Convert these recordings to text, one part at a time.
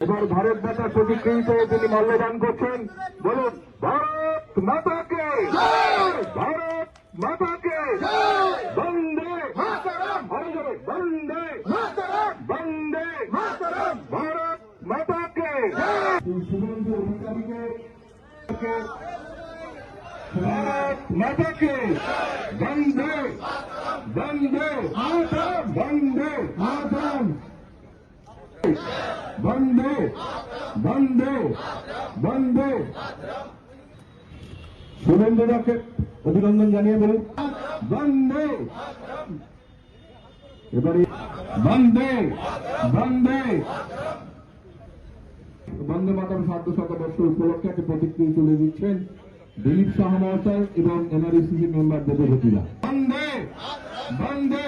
এবার ভারত মাতার প্রতিকৃতিতে তিনি মল্যদান করছেন, বলুন, ভারত মাতাকে! ভারত মাতাকে! বন্দে বন্দে বন্দে ভারত মাতাকে! শুভেন্দু ভারত মাতাকে! বন্দে বন্দে বন্দে মাতরম বন্দে বন্দে বন্দে শুভেন্দুদাকে অভিনন্দন জানিয়ে বলুন। বন্দে এবারে বন্দে বন্দে বন্দে মাতাম সার্ধ শতবর্ষ উপলক্ষে একটি প্রতিক্রিয়া তুলে দিচ্ছেন দিলীপ শাহ মহাশয় এবং এনআরএসিসি মেম্বার দেবভূতিরা বন্দে বন্দে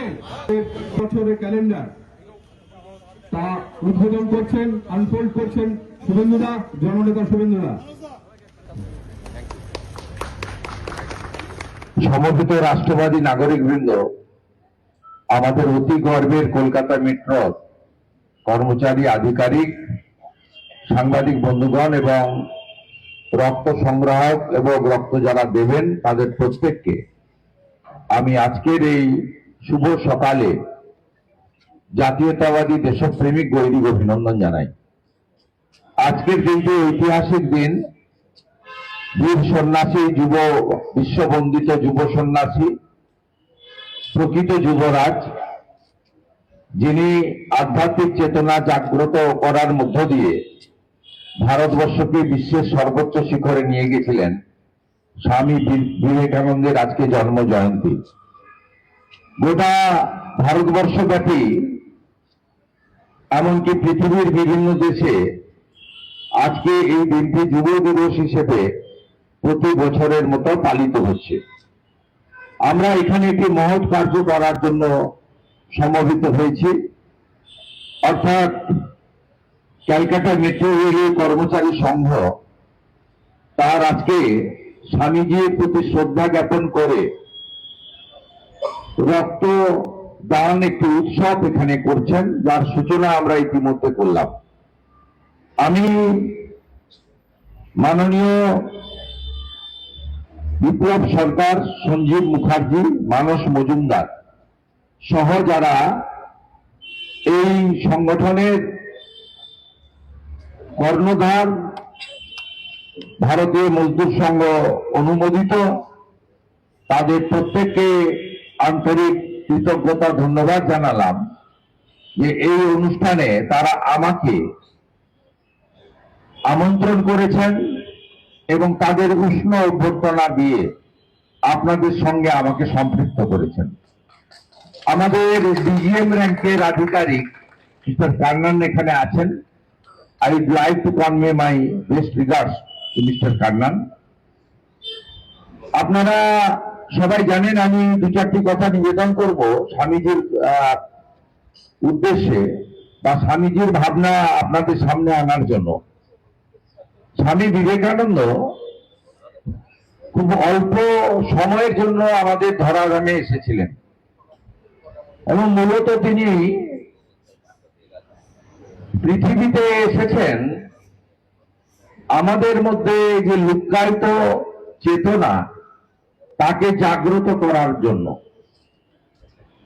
বছরের ক্যালেন্ডার। তা উদ্বোধন করছেন আনফোল্ড করছেন শুভেন্দুদা, জননেতা শুভেন্দুদা। সমবেত রাষ্ট্রবাদী নাগরিকবৃন্দ, আমাদের অতি গর্বের কলকাতা মেট্রো কর্মচারী, আধিকারিক, সাংবাদিক বন্ধুগণ এবং রক্ত সংগ্রাহক এবং রক্ত যারা দেবেন তাদের প্রত্যেককে, আমি আজকের এই শুভ সকালে জাতীয়তাবাদী দেশপ্রেমিক গৈরিক অভিনন্দন জানাই। আজকের দিনটি ঐতিহাসিক দিন। বীর সন্ন্যাসী, যুব, বিশ্ববন্দিত যুব সন্ন্যাসী, প্রকৃত যুবরাজ, যিনি আধ্যাত্মিক চেতনা জাগ্রত করার মধ্য দিয়ে ভারতবর্ষকে বিশ্বের সর্বোচ্চ শিখরে নিয়ে গেছিলেন স্বামী বিবেকানন্দের আজকে জন্ম জয়ন্তী। গোটা ভারতবর্ষব্যাপী এমনকি পৃথিবীর বিভিন্ন দেশে আজকে এই দিনটি যুব দিবস হিসেবে প্রতি বছরের মতো পালিত হচ্ছে। আমরা এখানে একটি মহৎ কার্য করার জন্য সমবেত হয়েছি। অর্থাৎ ক্যালকাটা মেট্রো রেলের কর্মচারী সংঘ তার আজকে স্বামীজির প্রতি শ্রদ্ধা জ্ঞাপন করে রক্ত দান একটি উৎসব এখানে করছেন, যার সূচনা আমরা ইতিমধ্যে করলাম। আমি মাননীয় বিপ্লব সরকার সঞ্জীব মুখার্জি, মানস মজুমদার সহ যারা এই সংগঠনের কর্ণধার, ভারতীয় মজদুর সংঘ অনুমোদিত, তাদের প্রত্যেককে আন্তরিক কৃতজ্ঞতা, ধন্যবাদ জানালাম যে এই অনুষ্ঠানে তারা আমাকে আমন্ত্রণ করেছেন এবং তাদের উষ্ণ অভ্যর্থনা দিয়ে আপনাদের সঙ্গে আমাকে সম্পৃক্ত করেছেন। আমাদের ডিজিএম র্যাঙ্কের আধিকারিক মিস্টার কান্নান এখানে আছেন। I would like to convey my best regards to mister Kannan. আপনারা সবাই জানেন আমি দু চারটি কথা নিবেদন করব। স্বামীজির উদ্দেশ্যে বা স্বামীজির ভাবনা আপনাদের সামনে আনার জন্য। স্বামী বিবেকানন্দ খুব অল্প সময়ের জন্য আমাদের ধরাধামে এসেছিলেন। এবং মূলত তিনি পৃথিবীতে এসেছেন আমাদের মধ্যে যে লুক্কায়িত চেতনা তাকে জাগ্রত করার জন্য।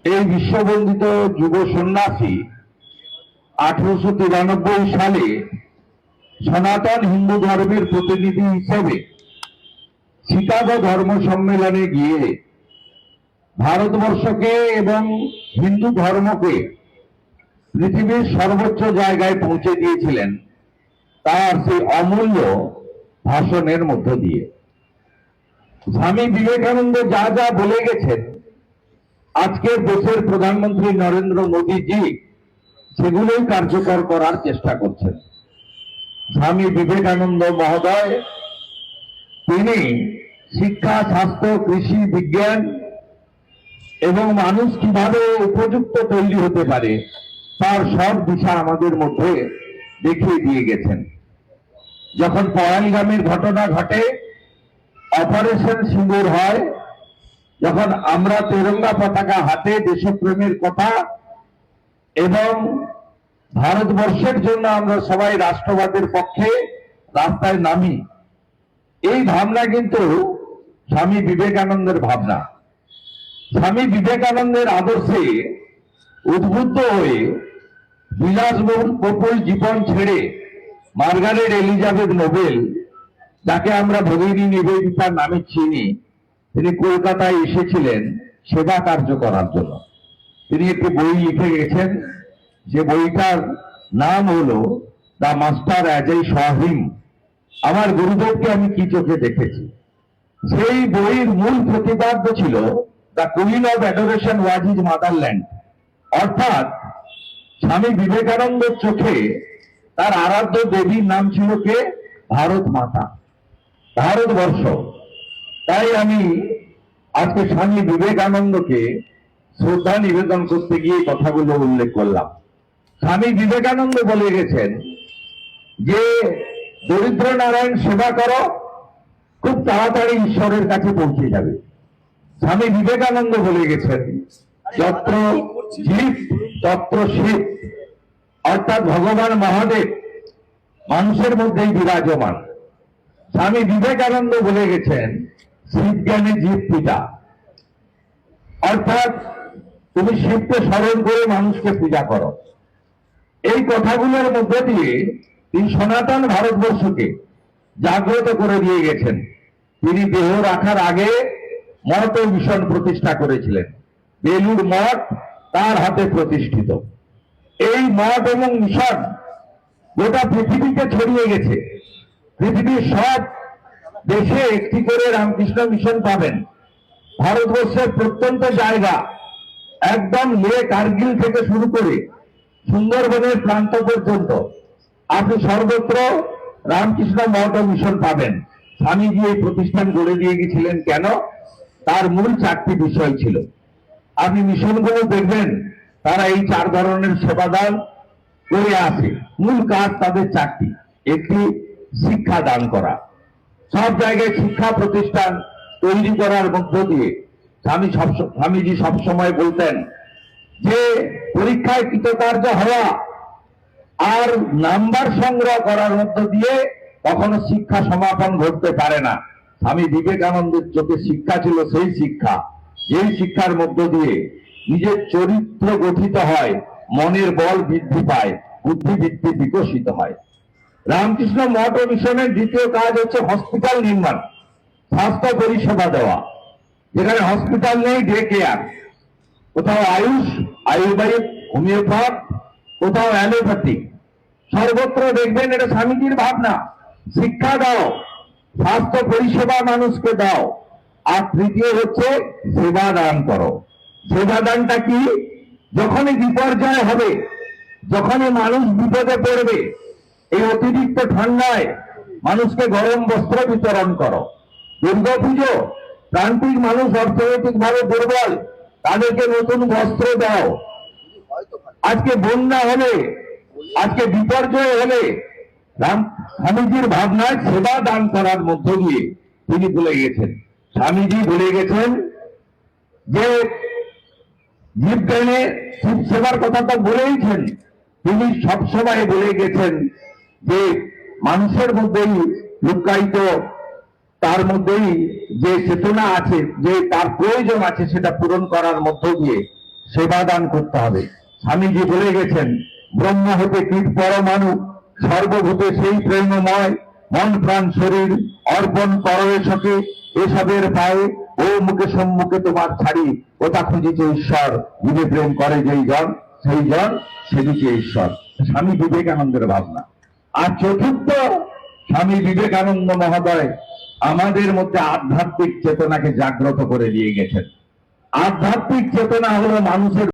এই বিশ্ববন্দিত যুব সন্ন্যাসী আঠারোশো তিরানব্বই সালে সনাতন হিন্দু ধর্মের প্রতিনিধি হিসেবে শিকাগো ধর্ম সম্মেলনে গিয়ে ভারতবর্ষকে এবং হিন্দু ধর্মকে পৃথিবীর সর্বোচ্চ জায়গায় পৌঁছে দিয়েছিলেন তার সেই অমূল্য ভাষণের মধ্য দিয়ে। স্বামী বিবেকানন্দ যা যা বলে গেছেন, আজকের দেশের প্রধানমন্ত্রী নরেন্দ্র মোদীজি সেগুলোই কার্যকর করার চেষ্টা করছেন। স্বামী বিবেকানন্দ মহোদয়, তিনি শিক্ষা, স্বাস্থ্য, কৃষি, বিজ্ঞান এবং মানুষ কীভাবে উপযুক্ত তৈরি হতে পারে, তার সব দিশা আমাদের মধ্যে দেখিয়ে দিয়ে গেছেন। যখন পয়ালগামীর ঘটনা ঘটে অপারেশন সিঁদুর হয়, যখন আমরা তেরঙ্গা পতাকা হাতে দেশপ্রেমের কথা এবং ভারতবর্ষের জন্য আমরা সবাই রাষ্ট্রবাদের পক্ষে রাস্তায় নামি, এই ভাবনা কিন্তু স্বামী বিবেকানন্দের ভাবনা। স্বামী বিবেকানন্দের আদর্শে উদ্বুদ্ধ হয়ে বিলাসবহুল বহুল জীবন ছেড়ে মার্গারেট এলিজাবেথ নোবেল আমরা ভগিনী নিবেদিতার নামে চিনি, তিনি কলকাতায় এসেছিলেন সেবা কার্য করার জন্য। তিনি একটি বই লিখে গেছেন, যে বইটার নাম হলো the master as I saw him আমার গুরুদেবকে আমি কি চোখে দেখেছি? সেই বইয়ের মূল প্রতিপাদ্য ছিল, the queen of adoration was is motherland অর্থাৎ, স্বামী বিবেকানন্দের চোখে তার আরাধ্য দেবীর নাম ছিল কে? ভারত মাতা। ভারতবর্ষ। তাই আমি আজকে স্বামী বিবেকানন্দকে শ্রদ্ধা নিবেদন করতে গিয়ে কথাগুলো উল্লেখ করলাম। স্বামী বিবেকানন্দ বলে গেছেন যে দরিদ্র নারায়ণ সেবা করো খুব তাড়াতাড়ি ঈশ্বরের কাছে পৌঁছে যাবে। স্বামী বিবেকানন্দ বলে গেছেন যত্র জীব তত্র শিব। অর্থাৎ ভগবান মহাদেব মানুষের মধ্যেই বিরাজমান। স্বামী বিবেকানন্দ বলে গেছেন শিবজ্ঞানী জীব পিতা। অর্থাৎ তুমি শিবকে স্মরণ করে মানুষকে পূজা করো। এই কথাগুলোর মধ্যে দিয়ে তিনি সনাতন ভারতবর্ষকে জাগ্রত করে দিয়ে গেছেন। তিনি দেহ রাখার আগে ও মিশন প্রতিষ্ঠা করেছিলেন। বেলুর মঠ তার হাতে প্রতিষ্ঠিত। এই মঠ এবং মিশন গোটা পৃথিবীতে ছড়িয়ে গেছে। পৃথিবীর সব দেশে একটি করে রামকৃষ্ণ মিশন পাবেন। ভারতবর্ষের প্রত্যন্ত জায়গা একদম লে কার্গিল থেকে শুরু করে সুন্দরবনের প্রান্ত পর্যন্ত আপনি সর্বত্র রামকৃষ্ণ মঠ মিশন পাবেন। স্বামীজি এই প্রতিষ্ঠান গড়ে দিয়ে গেছিলেন কেন? তার মূল চারটি বিষয় ছিল। আপনি মিশনগুলো দেখবেন, তারা এই চার ধরনের সেবাদান করে আসে। মূল কাজ তাদের চারটি। একটি শিক্ষা দান করা। সব জায়গায় শিক্ষা প্রতিষ্ঠান তৈরি করার মধ্য দিয়ে স্বামী সব স্বামীজি সবসময় বলতেন যে, পরীক্ষায় কৃতকার্য হওয়া আর নাম্বার সংগ্রহ করার মধ্য দিয়ে কখনো শিক্ষা সমাপন ঘটতে পারে না। স্বামী বিবেকানন্দের চোখে শিক্ষা ছিল সেই শিক্ষা, যেই শিক্ষার মধ্য দিয়ে নিজের চরিত্র গঠিত হয়, মনের বল বৃদ্ধি পায়, বুদ্ধিবৃত্তি বিকশিত হয়। রামকৃষ্ণ মঠ মিশনের দ্বিতীয় কাজ হচ্ছে হসপিটাল নির্মাণ, স্বাস্থ্য পরিষেবা দেওয়া। যেখানে হসপিটাল নেই ডে কেয়ার কোথাও আয়ুষ আয়ুর্বেদিক হোমিওপ্যাথ কোথাও অ্যালোপ্যাথিক সর্বত্র দেখবেন এটা স্বামীজির ভাবনা, শিক্ষা দাও, স্বাস্থ্য পরিষেবা মানুষকে দাও। আর তৃতীয় হচ্ছে সেবা দান করো। সেবা দানটা কি? যখনই বিপর্যয় হবে, যখনই মানুষ বিপদে পড়বে এই অতিরিক্ত ঠান্ডায় মানুষকে গরম বস্ত্র বিতরণ করো। দুর্গা পুজো, প্রান্তিক মানুষ অর্থনৈতিক ভাবে দুর্বল, তাদেরকে নতুন বস্ত্র দাও। আজকে বন্যা হলে, আজকে বিপর্যয় হলে স্বামীজির ভাবনায় সেবা দান করার মধ্য দিয়ে তিনি বলে গেছেন। স্বামীজি বলে গেছেন যে জীবজ্ঞানে শিব সেবার কথা তো বলেইছেন, তিনি সবসময় বলে গেছেন। যে মানুষের মধ্যেই লুকায়িত, তার মধ্যেই যে চেতনা আছে, যে তার প্রয়োজন আছে সেটা পূরণ করার মধ্য দিয়ে সেবা দান করতে হবে। স্বামীজি বলে গেছেন, ব্রহ্ম হতে কীট পরমাণু, সর্বভূতে সেই প্রেমময় মন প্রাণ শরীর, অর্পণ করবেশকে এসবের পায়ে ও মুখে সম্মুখে তোমার ছাড়ি, ওটা খুঁজিছে ঈশ্বর, যিনি প্রেম করে যেই জন, সেই জন সেদিকে ঈশ্বর। স্বামী বিবেকানন্দের ভাবনা। আর চতুর্থ স্বামী বিবেকানন্দ মহোদয় আমাদের মধ্যে আধ্যাত্মিক চেতনাকে জাগ্রত করে দিয়ে গেছেন। আধ্যাত্মিক চেতনা হলো মানুষের